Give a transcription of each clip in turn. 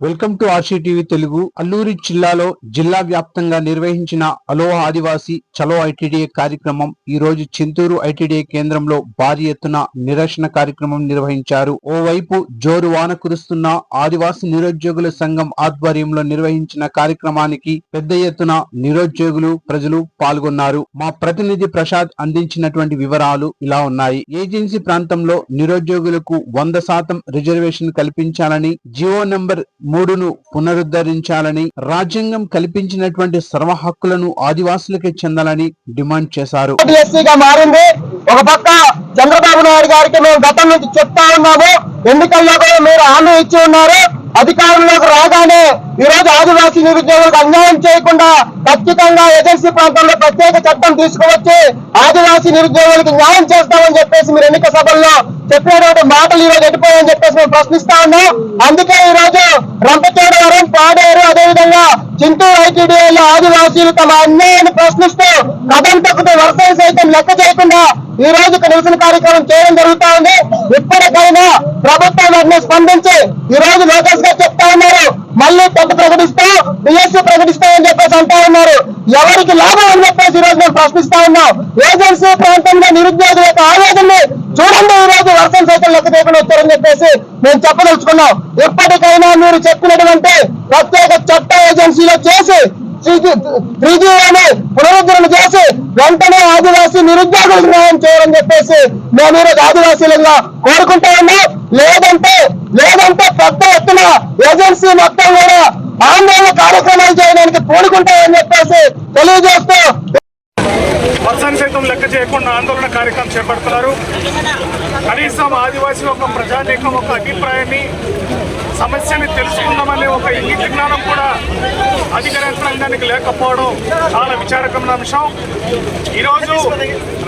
Welcome to RC TV Telugu Alluri జిల్లాలో జిల్లా వ్యాప్తంగా నిర్వహించిన అలో ఆదివాసీ చలో ఐటీడీఏ కార్యక్రమం. ఈ రోజు చింతూరు ఐటీడీఏ కేంద్రంలో భారీ ఎత్తున నిరసన కార్యక్రమం నిర్వహించారు. ఓవైపు జోరు వాన కురుస్తున్న ఆదివాసీ నిరుద్యోగుల సంఘం ఆధ్వర్యంలో నిర్వహించిన కార్యక్రమానికి పెద్ద ఎత్తున నిరుద్యోగులు ప్రజలు పాల్గొన్నారు. మా ప్రతినిధి ప్రసాద్ అందించినటువంటి వివరాలు ఇలా ఉన్నాయి. ఏజెన్సీ ప్రాంతంలో నిరుద్యోగులకు వంద శాతం రిజర్వేషన్ కల్పించాలని జియో నంబర్ మూడును పునరుద్ధరించాలని రాజ్యాంగం కల్పించినటువంటి సర్వ హక్కులను ఆదివాసులకే చెందాలని డిమాండ్ చేశారు. మారింది. ఒక పక్క చంద్రబాబు నాయుడు గారికి మేము గతం నుంచి చెప్తా ఉన్నాము. ఎన్నికల్లో కూడా మీరు హామీ ఇచ్చి ఉన్నారు. అధికారంలోకి రాగానే ఈరోజు ఆదివాసి ఆదివాసీ నిరుద్యోగులకు అన్యాయం చేయకుండా ఖచ్చితంగా ఏజెన్సీ ప్రాంతంలో ప్రత్యేక చట్టం తీసుకువచ్చి ఆదివాసీ నిరుద్యోగులకు న్యాయం చేస్తామని చెప్పేసి మీరు ఎన్నిక సభల్లో చెప్పినటువంటి మాటలు ఈరోజు రోజు ఎట్టిపోయాయని చెప్పేసి మేము ప్రశ్నిస్తా ఉన్నాం. అందుకే ఈరోజు రోజు రంపచోడవరం పాడేరు అదేవిధంగా చింతూరు ఐటీడీఏలో ఆదివాసీలు తమ అన్యాయాన్ని ప్రశ్నిస్తూ కథం తొక్కుతూ వర్షం సైతం లెక్క చేయకుండా ఈ రోజు నిరసన కార్యక్రమం చేయడం జరుగుతా ఉంది. ఇప్పటికైనా ప్రభుత్వం వెంటనే స్పందించి ఈ రోజు లోకల్స్గా చెప్తా మళ్ళీ టెట్ ప్రకటిస్తా బిఎస్సీ ప్రకటిస్తామని చెప్పేసి అంటా ఉన్నారు. ఎవరికి లాభం అని చెప్పేసి ఈ రోజు మేము ప్రశ్నిస్తా ఉన్నాం. ఏజెన్సీ ప్రాంతంలో నిరుద్యోగుల యొక్క ఆవేదనని చూడండి ఈ రోజు వర్షం సైతం లెక్క చేయకుండా వచ్చారని చెప్పేసి మేము చెప్పదలుచుకున్నాం. ఎప్పటికైనా మీరు చెప్పినటువంటి ప్రత్యేక చట్ట ఏజెన్సీలో చేసి త్రిజీవాన్ని పునరుద్ధరణ చేసి వెంటనే ఆదివాసీ నిరుద్యోగులకు న్యాయం చేయాలని చెప్పేసి మేము ఈరోజు ఆదివాసీలుగా కోరుకుంటా ఉన్నాం. లేదంటే లేదంటే పెద్ద కూడా ఏజెన్సీ మొత్తం కూడా ఆందోళన కార్యక్రమాలు చేయడానికి పూనుకుంటామని చెప్పేసి తెలియజేస్తూ వర్షాన్ని సైతం లెక్క చేయకుండా ఆందోళన కార్యక్రమం చేపడుతున్నారు. కనీసం ఆదివాసీ ఒక ప్రజానీకం ఒక అభిప్రాయాన్ని సమస్యని తెలుసుకుందామనే ఒక ఇంగిత జ్ఞానం కూడా అధికార యంత్రాంగానికి లేకపోవడం చాలా విచారకరమైన అంశం. ఈరోజు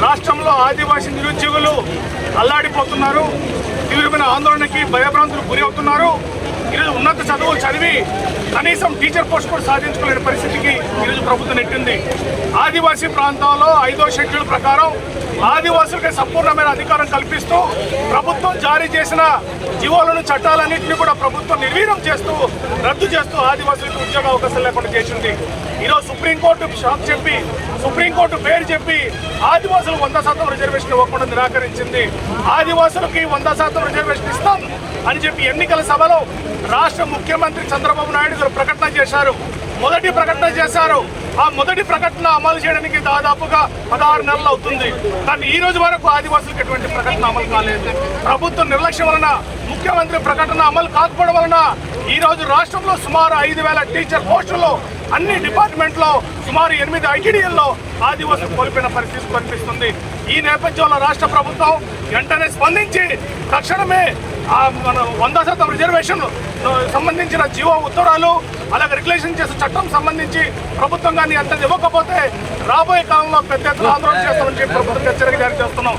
రాష్ట్రంలో ఆదివాసీ నిరుద్యోగులు అల్లాడిపోతున్నారు. తీవ్రమైన ఆందోళనకి భయభ్రాంతులు గురి అవుతున్నారు ఈరోజు ఉన్నత చదువులు చదివి కనీసం టీచర్ పోస్ట్ కూడా సాధించుకోలేని పరిస్థితికి ఈరోజు ప్రభుత్వం నెట్టింది. ఆదివాసీ ప్రాంతాల్లో ఐదో షెడ్యూల్ ప్రకారం ఆదివాసులకి సంపూర్ణమైన అధికారం కల్పిస్తూ ప్రభుత్వం జారీ చేసిన జీవోలను చట్టాలన్నింటినీ కూడా ప్రభుత్వం నిర్వీర్యం చేస్తూ రద్దు చేస్తూ ఆదివాసులకు ఉద్యోగ అవకాశాలు లేకుండా చేసింది. ఈరోజు సుప్రీంకోర్టు షాక్ చెప్పి సుప్రీంకోర్టు పేరు చెప్పి ఆదివాసులకు వంద శాతం రిజర్వేషన్ ఇవ్వకుండా నిరాకరించింది. ఆదివాసులకి వంద శాతం రిజర్వేషన్ ఇస్తాం అని చెప్పి ఎన్నికల సభలో రాష్ట్ర ముఖ్యమంత్రి చంద్రబాబు నాయుడు గారు ప్రకటన చేశారు. మొదటి ప్రకటన చేశారు. ఆ మొదటి ప్రకటన అమలు చేయడానికి దాదాపుగా పదహారు నెలలు అవుతుంది. కానీ ఈ రోజు వరకు ఆదివాసులకు ఎటువంటి ప్రకటన అమలు కాలేదు. ప్రభుత్వ నిర్లక్ష్యం వలన ముఖ్యమంత్రి ప్రకటన అమలు కాకపోవడం వలన ఈ రోజు రాష్ట్రంలో సుమారు ఐదు వేల టీచర్ పోస్టులు అన్ని డిపార్ట్మెంట్లో సుమారు ఎనిమిది ఐటీడీఎల్లో ఆదివాసులు కోల్పోయిన పరిస్థితి కనిపిస్తుంది. ఈ నేపథ్యంలో రాష్ట్ర ప్రభుత్వం వెంటనే స్పందించి తక్షణమే మన వంద శాతం రిజర్వేషన్ సంబంధించిన జీవో ఉత్తరాలు అలాగే రెగ్యులేషన్ చేసే చట్టం సంబంధించి ప్రభుత్వం కానీ అంత ఇవ్వకపోతే రాబోయే కాలంలో పెద్ద ఎత్తున ఆందోళన చేస్తామని చెప్పి ప్రభుత్వం హెచ్చరిక జారీ చేస్తున్నాం.